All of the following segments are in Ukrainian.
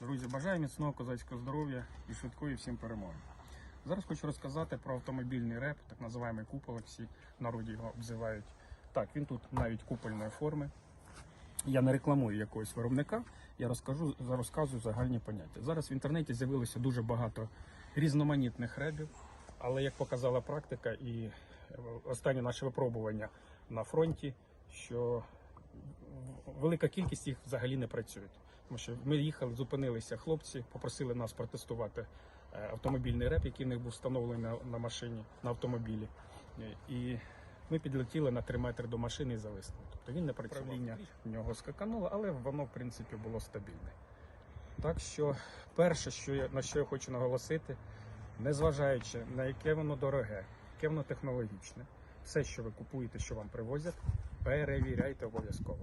Друзі, бажаю міцного козацького здоров'я і швидкої всім перемоги. Зараз хочу розказати про автомобільний реп, так називаємо купол, як всі народі його обзивають. Так, він тут навіть купольної форми. Я не рекламую якогось виробника, я розкажу, розказую загальні поняття. Зараз в інтернеті з'явилося дуже багато різноманітних ребів, але як показала практика і е, останні наші випробування на фронті, що велика кількість їх взагалі не працюють. Тому що ми їхали, зупинилися хлопці, попросили нас протестувати е, автомобільний реп, який в них був встановлений на, на машині, на автомобілі. Е, І ми підлетіли на 3 метри до машини і зависли. Тобто він не працював. В нього скакануло, але воно, в принципі, було стабільне. Так що, перше, що я, на що я хочу наголосити, незважаючи на яке воно дороге, яке воно технологічне, все, що ви купуєте, що вам привозять, перевіряйте обов'язково.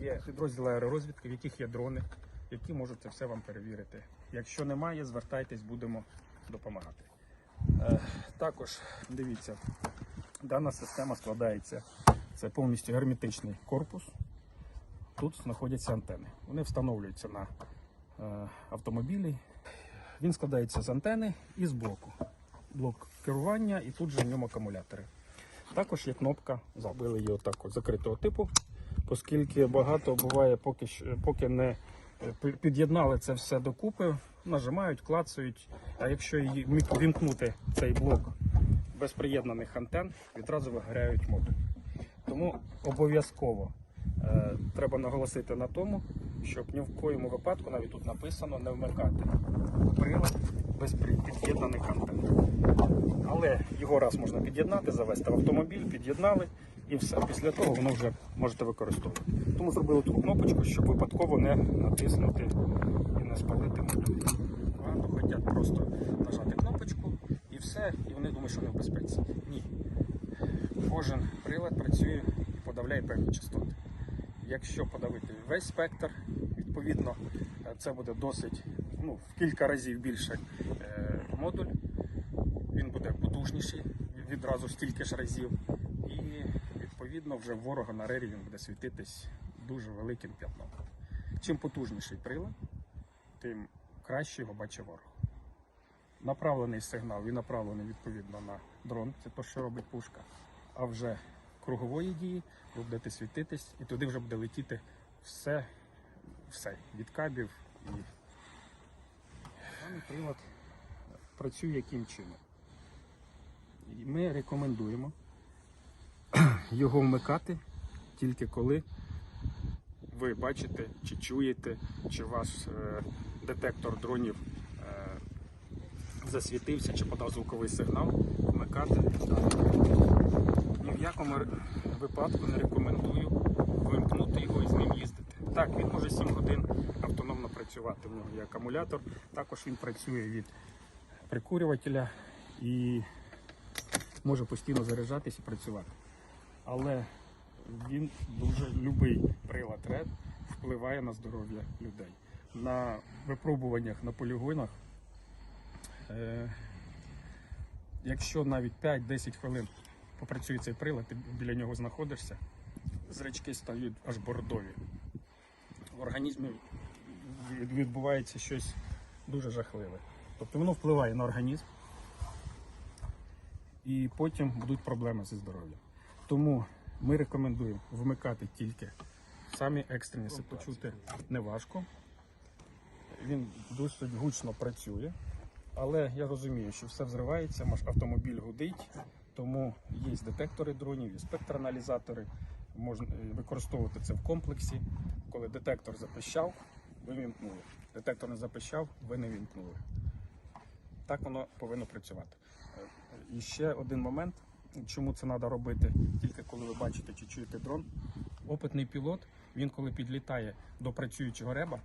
Є підрозділи аеророзвідки, в яких є дрони, які можуть це все вам перевірити. Якщо немає, звертайтесь, будемо допомагати. Е, також дивіться, дана система складається. Це повністю герметичний корпус. Тут знаходяться антени. Вони встановлюються на е, автомобілі. Він складається з антени і з блоку. Блок керування, і тут же в ньому акумулятори. Також є кнопка, зробили її отак от закритого типу, оскільки багато буває, поки, поки не е, під'єднали це все докупи, нажимають, клацають. А якщо її вімкнути цей блок без приєднаних антен, відразу вигоряють модуль. Тому обов'язково е, треба наголосити на тому, щоб ні в коєму випадку, навіть тут написано, не вмикати прилад без під'єднаних антен. Але його раз можна під'єднати, завести в автомобіль, під'єднали і все. Після того воно вже можете використовувати. Тому зробили таку кнопочку, щоб випадково не натиснути і не спалити модуль. Багато просто нажати кнопочку і все, і вони думають, що вони в безпеці. Ні. Кожен прилад працює і подавляє певні частоти. Якщо подавити весь спектр, відповідно це буде досить ну, в кілька разів більше е, модуль. Він буде потужніший відразу стільки ж разів. І відповідно вже ворога на рері він буде світитись дуже великим п'ятном. Чим потужніший прилад, тим краще його бачить ворог. Направлений сигнал, він направлений відповідно на дрон, це те, що робить пушка. А вже кругової дії ви будете світитись, і туди вже буде летіти все, все від кабів і даний прилад працює яким чином. Ми рекомендуємо його вмикати тільки коли ви бачите, чи чуєте, чи ваш е, детектор дронів е, засвітився, чи подав звуковий сигнал, вмикати. Ні в якому випадку не рекомендую вимкнути його і з ним їздити. Так, він може 7 годин автономно працювати. В нього є акумулятор, також він працює від прикурювателя і може постійно заряджатись і працювати. Але він дуже любий прилад РЕД впливає на здоров'я людей. На випробуваннях на полігонах, е, якщо навіть 5-10 хвилин попрацює цей прилад, ти біля нього знаходишся, зрачки стають аж бордові. В організмі відбувається щось дуже жахливе. Тобто воно впливає на організм, і потім будуть проблеми зі здоров'ям. Тому ми рекомендуємо вмикати тільки самі екстрені ситуації. Почути неважко. Він досить гучно працює, але я розумію, що все взривається, маш- автомобіль гудить, тому є детектори дронів, є спектроаналізатори. Можна е, використовувати це в комплексі. Коли детектор запищав, ви вімкнули. Детектор не запищав, ви не вімкнули. Так воно повинно працювати. І ще один момент, чому це треба робити тільки коли ви бачите чи чуєте дрон. Опитний пілот, він коли підлітає до працюючого реба,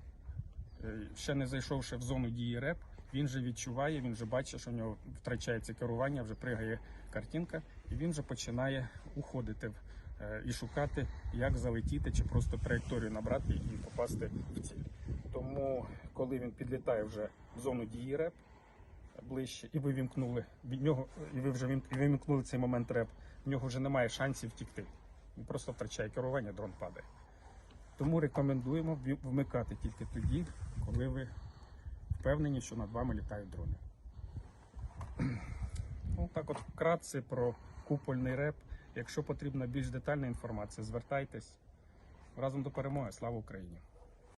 е, ще не зайшовши в зону дії реп, він вже відчуває, він вже бачить, що в нього втрачається керування, вже пригає картинка, і він вже починає уходити е, і шукати, як залетіти чи просто траєкторію набрати і попасти в ціль. Тому, коли він підлітає вже в зону дії реп, ближче, і ви вімкнули від нього, і ви вже вимкнули цей момент реп. В нього вже немає шансів втікти. Він просто втрачає керування, дрон падає. Тому рекомендуємо вмикати тільки тоді, коли ви впевнені, що над вами літають дрони. Ну, так от вкратце про купольний реп. Якщо потрібна більш детальна інформація, звертайтесь разом до перемоги. Слава Україні!